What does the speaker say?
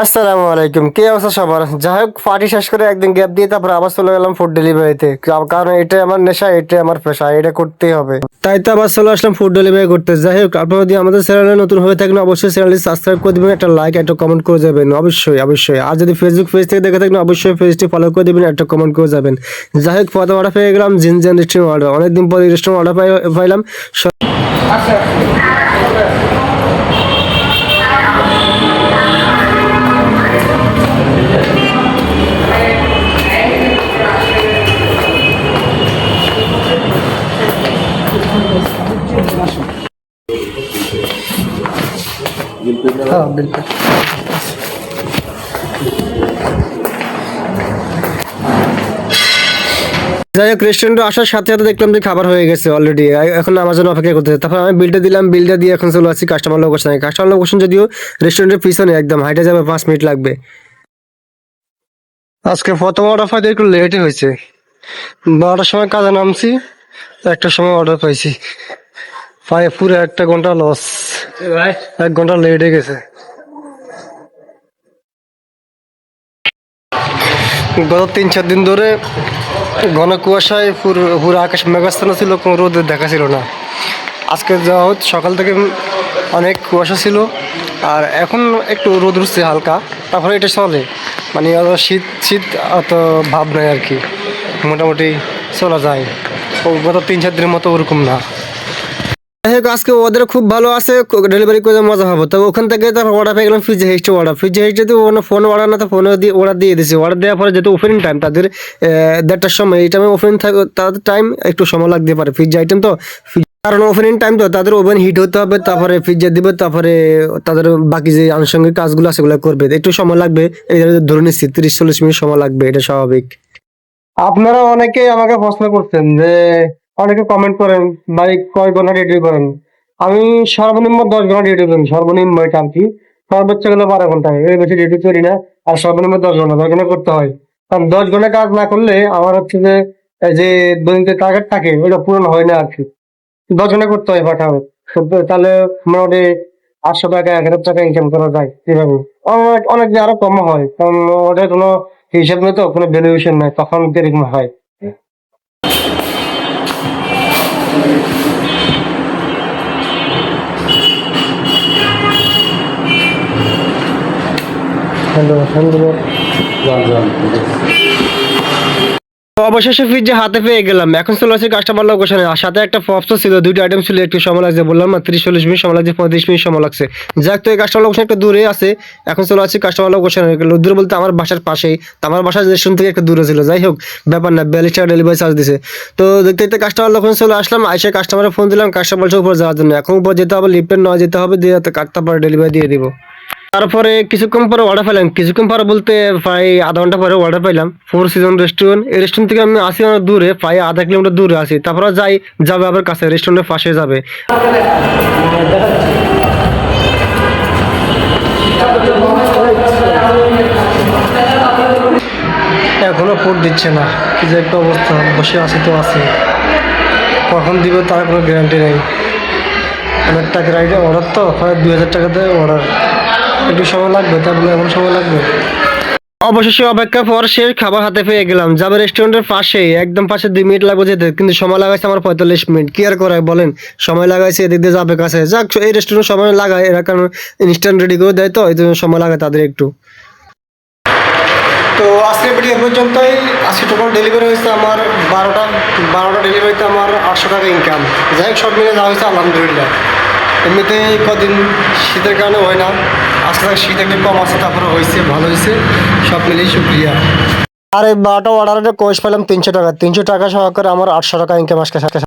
আসসালামু আলাইকুম। কি অবস্থা সবার? যাই হোক পার্টি শেষ করে একদিন গ্যাপ দিয়ে তারপর আবার চলে গেলাম ফুড ডেলিভারিতে কারণ এটা আমার নেশা এটা আমার পেশা, এটা করতেই হবে। তাই তো আবার চলে আসলাম ফুড ডেলিভারি করতে। যাই হোক আপনারা যদি আমাদের চ্যানেলে নতুন হয়ে থাকেন, অবশ্যই চ্যানেলটি সাবস্ক্রাইব করে দেবেন, একটা লাইক একটা কমেন্ট করে যাবেন। অবশ্যই অবশ্যই। আর যদি ফেসবুক পেজ থেকে দেখে থাকেন, অবশ্যই পেজটি ফলো করে দিবেন, একটা কমেন্ট করে যাবেন। যাই হোক প্রথম অর্ডার পেয়ে গেলাম জিনজেন রেস্টুরেন্ট অর্ডার অনেকদিন পরে রেস্টুরেন্ট অর্ডার পাইলাম। হ্যাঁ যাই হোক রেস্টুরেন্টে আসার সাথে সাথে দেখলাম যে খাবার হয়ে গেছে অলরেডি এখন আমার জন্য অপেক্ষা করতেছে তারপর আমি বিলটা দিলাম। বিলটা দিয়ে এখন চলে আসছি কাস্টমার লোকেশনে কাস্টমার লোকেশন যদিও রেস্টুরেন্টের পিছনে একদম হাইটে যাবে পাঁচ মিনিট লাগবে। আজকে প্রথম অর্ডার পাইতে একটু লেটই হয়েছে। বারোটার সময় কাজে নামছি, একটার সময় অর্ডার পাইছি। প্রায় পুরো একটা ঘণ্টা লস এক ঘণ্টা লেট হয়ে গেছে। গত তিন চার দিন ধরে ঘন কুয়াশায় পুরো আকাশ মেঘাস্থান ছিল কোনো রোদের দেখা ছিল না। আজকে যাওয়া হচ্ছে সকাল থেকে অনেক কুয়াশা ছিল আর এখন একটু রোদ উঠছে হালকা। তারপরে এটা চলে। মানে অত শীত শীত অত ভাব নাই আর কি। মোটামুটি চলা যায়। ও গত তিন চার দিনের মতো ওরকম না। আজকে ওদের খুব ভালো আছে ডেলিভারি করে মজা হবে। তবে ওখান থেকে তারপর অর্ডার পেয়ে গেলাম ফ্রিজে হেস্টে অর্ডার ফ্রিজে হেস্টে যদি কোনো ফোন অর্ডার না তো ফোনে দিয়ে অর্ডার দিয়ে দিয়েছি অর্ডার দেওয়ার পরে যেহেতু ওপেনিং টাইম তাদের দেড়টার সময়, এই টাইমে ওপেনিং থাকে তাদের টাইম একটু সময় লাগতে পারে। ফ্রিজ আইটেম তো কারণ ওপেনিং টাইম তো, তাদের ওভেন হিট হতে হবে, তারপরে ফ্রিজে দিবে, তারপরে তাদের বাকি যে আনুষঙ্গিক কাজগুলো আছে সেগুলো করবে। একটু সময় লাগবে, এই ধরে নিচ্ছি, তিরিশ, চল্লিশ মিনিট সময় লাগবে, এটা স্বাভাবিক। আপনারা অনেকে আমাকে প্রশ্ন করছেন যে অনেকে কমেন্ট করেন, ভাই, কয় ঘণ্টা রেডি করেন? আমি সর্বনিম্ন দশ ঘণ্টা রেডি করি, সর্বনিম্ন এটা আর কি সর্বোচ্চ গেলে বারো ঘণ্টা, এর বেশি রেডি করি না, আর সর্বনিম্ন দশ ঘণ্টা দশ ঘণ্টা করতে হয়। কারণ দশ ঘণ্টা কাজ না করলে আমার হচ্ছে যে যে দৈনিক টার্গেট থাকে, ওইটা পূরণ হয় না আর কি। দশ ঘণ্টা করতে হয় পাঠাবে তাহলে মোটামুটি আটশো টাকা এক হাজার টাকা ইনকাম করা যায় এভাবে অনেক অনেক আরও কম হয়, কারণ ওটা কোনো হিসাব নেই তো, কোনো ভ্যালুয়েশন নাই, তখন এরকম হয়? অবশেষে ফ্রিজে হাতে পেয়ে গেলাম। এখন চলে আসছে কাস্টমার লোকেশনে আর সাথে একটা পপসও ছিল, দুইটা আইটেম ছিল, একটু সময় লাগছে বললাম না তিরিশ, চল্লিশ মিনিট সময় লাগছে, পঁয়ত্রিশ মিনিট সময় লাগছে। যাক তো, এই কাস্টমার লোকেশন একটু দূরে আছে। এখন চলে আসছে কাস্টমার লোকেশনে দূরে বলতে আমার বাসার পাশেই। তো আমার বাসার রেস্টুরেন্ট থেকে একটু দূরে ছিল, যাই হোক, ব্যাপার না বিয়াল্লিশ টাকা ডেলিভারি চার্জ দিছে। তো দেখতে দেখতে কাস্টমার লোকেশন চলে আসলাম, আইসে কাস্টমারে ফোন দিলাম কাস্টমার বলছে উপর যাওয়ার জন্য। এখন উপর যেতে হবে লিফটের নয় যেতে হবে, দিয়ে কাটতে পরে ডেলিভারি দিয়ে দিব। তারপরে কিছুক্ষণ পরে অর্ডার পেলাম কিছুক্ষণ পরে বলতে প্রায় আধা ঘণ্টা পরে অর্ডার পেলাম ফোর সিজন রেস্টুরেন্ট এই রেস্টুরেন্ট থেকে আমি আসি অনেক দূরে, প্রায় আধা কিলোমিটার দূরে আসি তারপরে যাই, যাবে আবার কাছে রেস্টুরেন্টের পাশে যাবে। এখনও ফুড দিচ্ছে না। কি যে একটা অবস্থা, বসে আছি তো আছে। কখন দিবে তার কোনো গ্যারান্টি নেই। অনেক টাকার আইডিয়া অর্ডার তো প্রায় দুই হাজার টাকাতে অর্ডার একটু সময় লাগবে বলে এমন সময় লাগবে। অবশেষে অপেক্ষা পর শেষ খাবার হাতে পেয়ে গেলাম। যাবে রেস্টুরেন্টের পাশেই, একদম পাশে দুই মিনিট লাগবে যেতে, কিন্তু সময় লাগাইছে আমার পঁয়তাল্লিশ মিনিট। কি আর করায় বলেন? সময় লাগাইছে, এদিক দিয়ে যাবে কাছে। যাক এই রেস্টুরেন্ট সময় লাগায়, এরা কারণ ইনস্ট্যান্ট রেডি করে দেয় তো এই জন্য সময় লাগায় তাদের একটু। তো আজকের ভিডিও পর্যন্তই। আজকে টোটাল ডেলিভারি হয়েছে আমার বারোটা বারোটা ডেলিভারিতে আমার আটশো টাকা ইনকাম যাই হোক, সব মিলে যা হয়েছে, আলহামদুলিল্লাহ। এমনিতে কদিন শীতের কারণে হয় না। থেকে শীত একটু কম আছে, তারপরে হয়েছে, ভালো হয়েছে। সব মিলিয়ে শুক্রিয়া। আর এই বারোটা অর্ডারের কোষ পেলাম তিনশো টাকা। তিনশো টাকা সহকারে আমার আটশো টাকা ইনকাম সাথে।